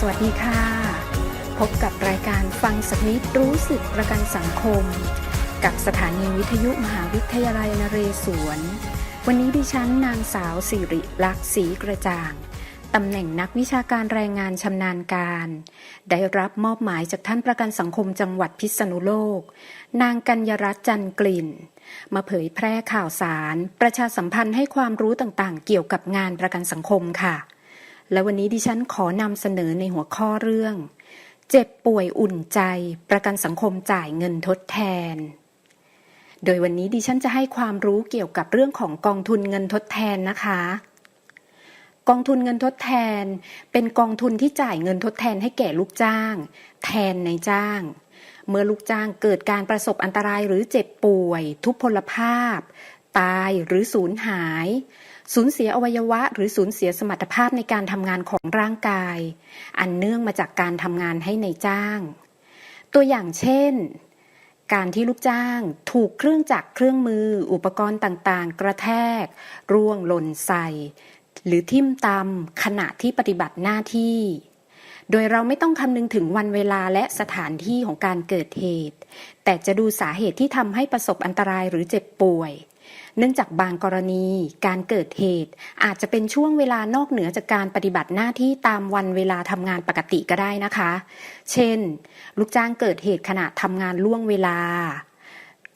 สวัสดีค่ะ พบกับรายการฟังสักนิดรู้สึกประกันสังคม กับสถานีวิทยุมหาวิทยาลัยนเรศวร วันนี้ดิฉันนางสาวสิริลักษ์ศรีกระจ่างตำแหน่งนักวิชาการแรงงานชำนาญการ ได้รับมอบหมายจากท่านประกันสังคมจังหวัดพิษณุโลก นางกัญญรัตน์จันกลิ่น มาเผยแพร่ข่าวสาร ประชาสัมพันธ์ให้ความรู้ต่างๆ เกี่ยวกับงานประกันสังคมค่ะ และวันนี้ดิฉันขอนำเสนอในหัวข้อเรื่อง เจ็บป่วยอุ่นใจ ประกันสังคมจ่ายเงินทดแทน โดยวันนี้ดิฉันจะให้ความรู้เกี่ยวกับเรื่องของกองทุนเงินทดแทนนะคะ กองทุนเงินทดแทน เป็นกองทุนที่จ่ายเงินทดแทนให้แก่ลูกจ้าง แทนในจ้างเมื่อลูกจ้างเกิดการประสบอันตรายหรือเจ็บป่วย ทุพพลภาพ ตายหรือสูญหาย สูญเสียอวัยวะ หรือสูญเสียสมรรถภาพในการทำงานของร่างกาย อันเนื่องมาจากการทำงานให้ในจ้าง ตัวอย่างเช่น การที่ลูกจ้างถูกเครื่องจักรเครื่องมือ อุปกรณ์ต่างๆ กระแทก ร่วงหล่นใส่ หรือทิ่มตำขณะที่ปฏิบัติหน้าที่ โดยเราไม่ต้องคำนึงถึงวันเวลาและสถานที่ของการเกิดเหตุ แต่จะดูสาเหตุที่ทำให้ประสบอันตรายหรือเจ็บป่วย เนื่องจากบางกรณีการเกิดเหตุ อาจจะเป็นช่วงเวลานอกเหนือจากการปฏิบัติหน้าที่ตามวันเวลาทำงานปกติก็ได้นะคะ เช่น ลูกจ้างเกิดเหตุขณะทำงานล่วงเวลา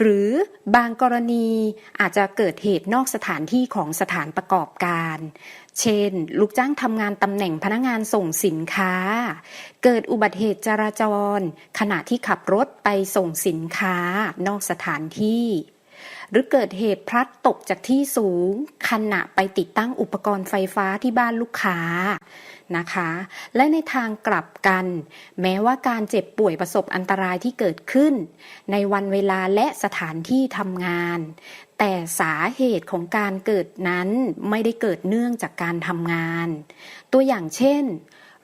หรือบางกรณีอาจจะเกิดเหตุนอกสถานที่ของสถานประกอบการ เช่น ลูกจ้างทำงานตำแหน่งพนักงานส่งสินค้า เกิดอุบัติเหตุจราจร ขณะที่ขับรถไปส่งสินค้านอกสถานที่ หรือเกิดเหตุพลัดตกจากที่สูง ขณะไปติดตั้งอุปกรณ์ไฟฟ้าที่บ้านลูกค้านะคะ และในทางกลับกัน แม้ว่าการเจ็บป่วยประสบอันตรายที่เกิดขึ้น ในวันเวลาและสถานที่ทำงาน แต่สาเหตุของการเกิดนั้นไม่ได้เกิดเนื่องจากการทำงาน ตัวอย่างเช่น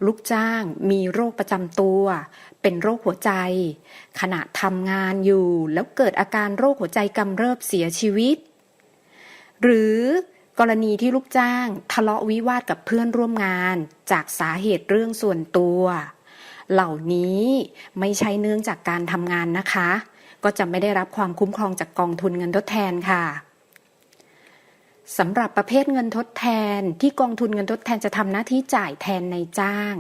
ลูกจ้างมีโรคประจำตัว เป็นโรคหัวใจ ขณะทำงานอยู่แล้วเกิดอาการโรคหัวใจกำเริบเสียชีวิต หรือกรณีที่ลูกจ้างทะเลาะวิวาทกับเพื่อนร่วมงานจากสาเหตุเรื่องส่วนตัว เหล่านี้ไม่ใช่เนื่องจากการทำงานนะคะ ก็จะไม่ได้รับความคุ้มครองจากกองทุนเงินทดแทนค่ะสำหรับประเภทเงินทดแทนที่กองทุนเงินทดแทนจะทำหน้าที่จ่ายแทนในจ้าง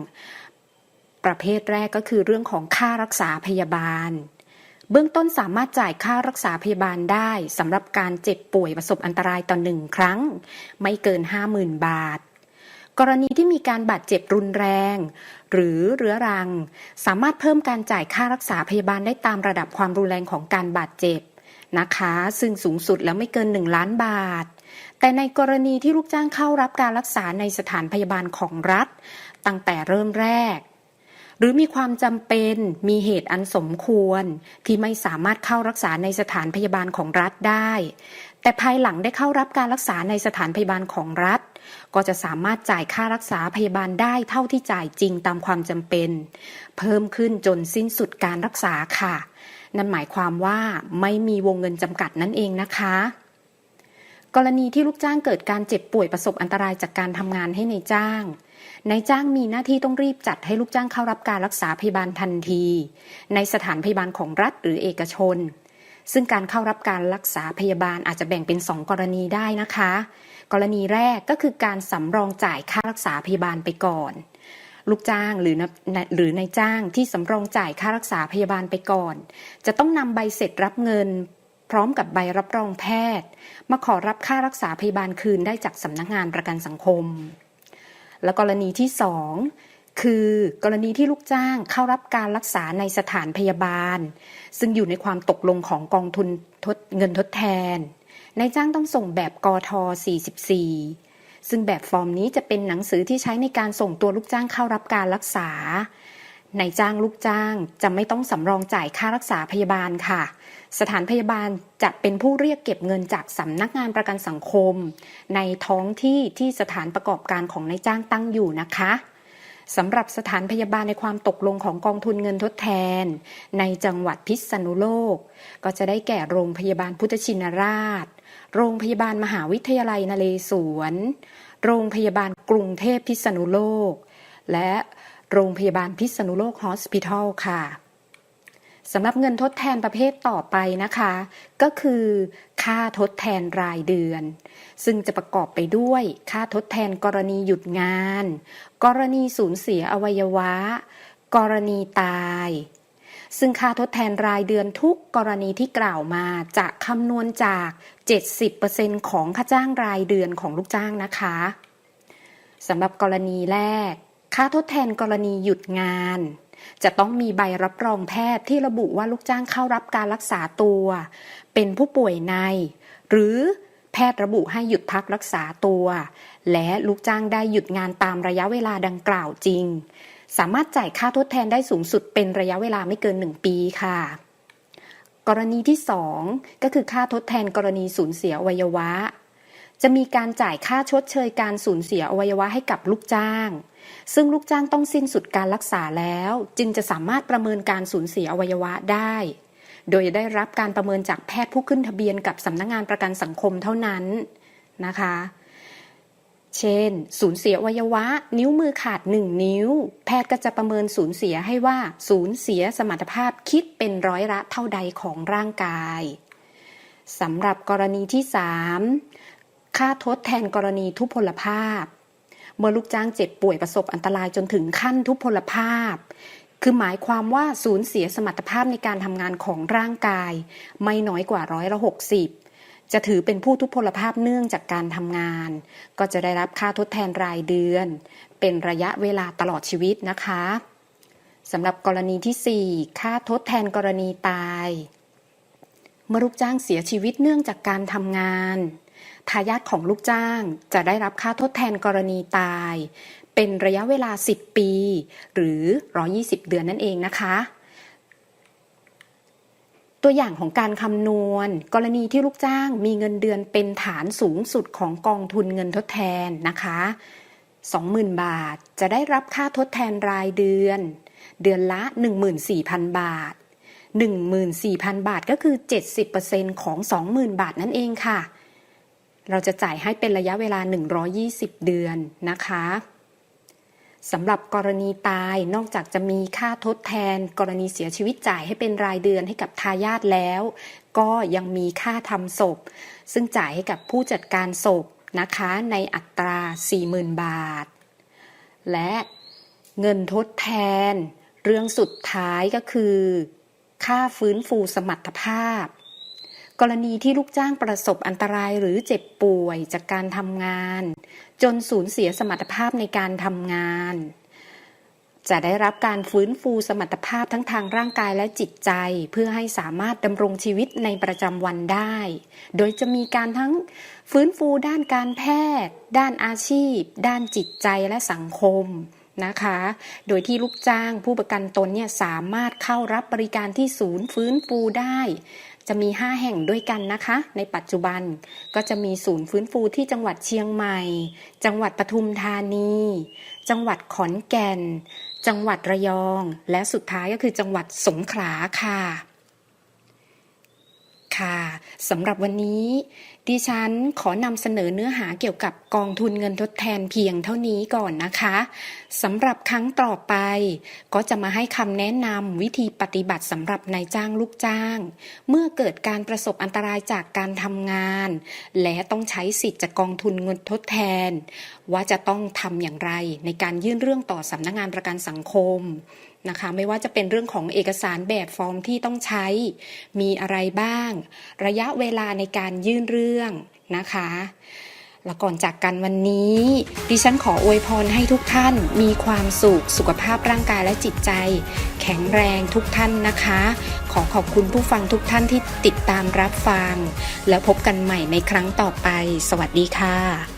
ประเภทแรกก็คือเรื่องของค่ารักษาพยาบาล เบื้องต้นสามารถจ่ายค่ารักษาพยาบาลได้สำหรับการเจ็บป่วยประสบอันตรายต่อหนึ่งครั้ง ไม่เกิน 50,000 บาท กรณีที่มีการบาดเจ็บรุนแรง หรือเรื้อรัง สามารถเพิ่มการจ่ายค่ารักษาพยาบาลได้ตามระดับความรุนแรงของการบาดเจ็บนะคะ ซึ่งสูงสุดแล้วไม่เกิน 1 ล้านบาท แต่ในกรณีที่ลูกจ้างเข้ารับการรักษาในสถานพยาบาลของรัฐ ตั้งแต่เริ่มแรก หรือมีความจำเป็นมีเหตุอันสมควร ที่ไม่สามารถเข้ารักษาในสถานพยาบาลของรัฐได้ แต่ภายหลังได้เข้ารับการรักษาในสถานพยาบาลของรัฐ ก็จะสามารถจ่ายค่ารักษาพยาบาลได้เท่าที่จ่ายจริงตามความจำเป็น เพิ่มขึ้นจนสิ้นสุดการรักษาค่ะ นั่นหมายความว่าไม่มีวงเงินจำกัดนั่นเองนะคะกรณีที่ลูกจ้างเกิดการเจ็บป่วยประสบอันตรายจากการทำงานให้ในจ้าง นายจ้างมีหน้าที่ต้องรีบจัดให้ลูกจ้างเข้ารับการรักษาพยาบาลทันที ในสถานพยาบาลของรัฐหรือเอกชน ซึ่งการเข้ารับการรักษาพยาบาลอาจจะแบ่งเป็น 2 กรณีได้นะคะ กรณีแรกก็คือการสำรองจ่ายค่ารักษาพยาบาลไปก่อน ลูกจ้างหรือหรือนายจ้างที่สำรองจ่ายค่ารักษาพยาบาลไปก่อน จะต้องนำใบเสร็จรับเงินพร้อมกับใบรับรองแพทย์ มาขอรับค่ารักษาพยาบาลคืนได้จากสำนักงานประกันสังคม และกรณีที่สองคือกรณีที่ลูกจ้างเข้ารับการรักษาในสถานพยาบาล ซึ่งอยู่ในความตกลงของกองทุนทดเงินทดแทนนายจ้างต้องส่งแบบกท44 ซึ่งแบบฟอร์มนี้จะเป็นหนังสือที่ใช้ในการส่งตัวลูกจ้างเข้ารับการรักษา นายจ้างลูกจ้างจะไม่ต้องสำรองจ่ายค่ารักษาพยาบาลค่ะ สถานพยาบาลจะเป็นผู้เรียกเก็บเงินจากสำนักงานประกันสังคม ในท้องที่ที่สถานประกอบการของนายจ้างตั้งอยู่นะคะสำหรับสถานพยาบาลในความตกลงของกองทุนเงินทดแทน ในจังหวัดพิษณุโลก ก็จะได้แก่โรงพยาบาลพุทธชินราช โรงพยาบาลมหาวิทยาลัยนเรศวร โรงพยาบาลกรุงเทพพิษณุโลก และ โรงพยาบาลพิษณุโลกฮอสพิทอลค่ะสำหรับเงินทดแทนประเภทต่อไปนะคะ ก็คือค่าทดแทนรายเดือน ซึ่งจะประกอบไปด้วยค่าทดแทนกรณีหยุดงาน กรณีสูญเสียอวัยวะ กรณีตาย ซึ่งค่าทดแทนรายเดือนทุกกรณีที่กล่าวมาจะคำนวณจาก 70%ของค่าจ้างรายเดือนของลูกจ้างนะคะสำหรับกรณีแรก ค่าทดแทนกรณีหยุดงาน จะต้องมีใบรับรองแพทย์ที่ระบุว่าลูกจ้างเข้ารับการรักษาตัว เป็นผู้ป่วยใน หรือแพทย์ระบุให้หยุดพักรักษาตัว และลูกจ้างได้หยุดงานตามระยะเวลาดังกล่าวจริง สามารถจ่ายค่าทดแทนได้สูงสุดเป็นระยะเวลาไม่เกิน 1 ปีค่ะ กรณีที่ 2 ก็คือค่าทดแทนกรณีสูญเสียอวัยวะ จะมีการจ่ายค่าชดเชยการสูญเสียอวัยวะให้กับลูกจ้าง ซึ่งลูกจ้างต้องสิ้นสุดการรักษาแล้ว จึงจะสามารถประเมินการสูญเสียอวัยวะได้ โดยได้รับการประเมินจากแพทย์ผู้ขึ้นทะเบียนกับสำนักงงานประกันสังคมเท่านั้นนะคะ เช่น สูญเสียอวัยวะ นิ้วมือขาด 1 นิ้ว แพทย์ก็จะประเมินสูญเสียให้ว่าสูญเสียสมรรถภาพคิดเป็นร้อยละเท่าใดของร่างกายสำหรับกรณีที่ 3 ค่าทดแทนกรณีทุพพลภาพ เมื่อลูกจ้างเจ็บป่วยประสบอันตรายจนถึงขั้นทุพพลภาพ คือหมายความว่าสูญเสียสมรรถภาพในการทำงานของร่างกาย ไม่น้อยกว่าร้อยละหกสิบจะถือเป็นผู้ทุพพลภาพเนื่องจากการทำงาน ก็จะได้รับค่าทดแทนรายเดือน เป็นระยะเวลาตลอดชีวิตนะคะสำหรับกรณีที่ 4 ค่าทดแทนกรณีตาย เมื่อลูกจ้างเสียชีวิตเนื่องจากการทำงาน ทายาทของลูกจ้างจะได้รับค่าทดแทนกรณีตาย เป็นระยะเวลา 10 ปี หรือ 120 เดือนนั่นเองนะคะ ตัวอย่างของการคำนวณ กรณีที่ลูกจ้างมีเงินเดือนเป็นฐานสูงสุดของกองทุนเงินทดแทนนะคะ20,000 บาท จะได้รับค่าทดแทนรายเดือน เดือนละ 14,000 บาท 14,000 บาทก็คือ 70%ของ 20,000 บาทนั่นเองค่ะ เราจะจ่ายให้เป็นระยะเวลา 120 เดือนนะคะสำหรับกรณีตายนอกจากจะมีค่าทดแทน กรณีเสียชีวิตจ่ายให้เป็นรายเดือนให้กับทายาทแล้ว ก็ยังมีค่าทำศพ ซึ่งจ่ายให้กับผู้จัดการศพนะคะในอัตรา 40,000 บาท และเงินทดแทน เรื่องสุดท้ายก็คือ ค่าฟื้นฟูสมรรถภาพ กรณีที่ลูกจ้างประสบอันตรายหรือเจ็บป่วยจากการทำงาน จนสูญเสียสมรรถภาพในการทำงาน จะได้รับการฟื้นฟูสมรรถภาพทั้งทางร่างกายและจิตใจ เพื่อให้สามารถดำรงชีวิตในประจำวันได้ โดยจะมีการทั้งฟื้นฟูด้านการแพทย์ ด้านอาชีพ ด้านจิตใจและสังคมนะคะ โดยที่ลูกจ้างผู้ประกันตนเนี่ยสามารถเข้ารับบริการที่ศูนย์ฟื้นฟูได้ จะมี 5 แห่งด้วยกันนะคะ ในปัจจุบันก็จะมีศูนย์ฟื้นฟูที่จังหวัดเชียงใหม่ จังหวัดปทุมธานี จังหวัดขอนแก่น จังหวัดระยอง และสุดท้ายก็คือจังหวัดสงขลาค่ะ ค่ะสำหรับวันนี้ ดิฉันขอนำเสนอเนื้อหาเกี่ยวกับกองทุนเงินทดแทนเพียงเท่านี้ก่อนนะคะสำหรับครั้งต่อไป ก็จะมาให้คำแนะนำวิธีปฏิบัติสำหรับนายจ้างลูกจ้าง เมื่อเกิดการประสบอันตรายจากการทำงาน และต้องใช้สิทธิ์จากกองทุนเงินทดแทน ว่าจะต้องทำอย่างไรในการยื่นเรื่องต่อสำนักงงานประกันสังคมนะคะไม่ว่าจะเป็นเรื่องของเอกสารแบบฟอร์มที่ต้องใช้ มีอะไรบ้าง ระยะเวลาในการยื่นเรื่องนะคะแล้วก่อนจากกันวันนี้ ดิฉันขออวยพรให้ทุกท่านมีความสุขสุขภาพร่างกายและจิตใจ แข็งแรงทุกท่านนะคะ ขอขอบคุณผู้ฟังทุกท่านที่ติดตามรับฟัง แล้วพบกันใหม่ในครั้งต่อไป สวัสดีค่ะ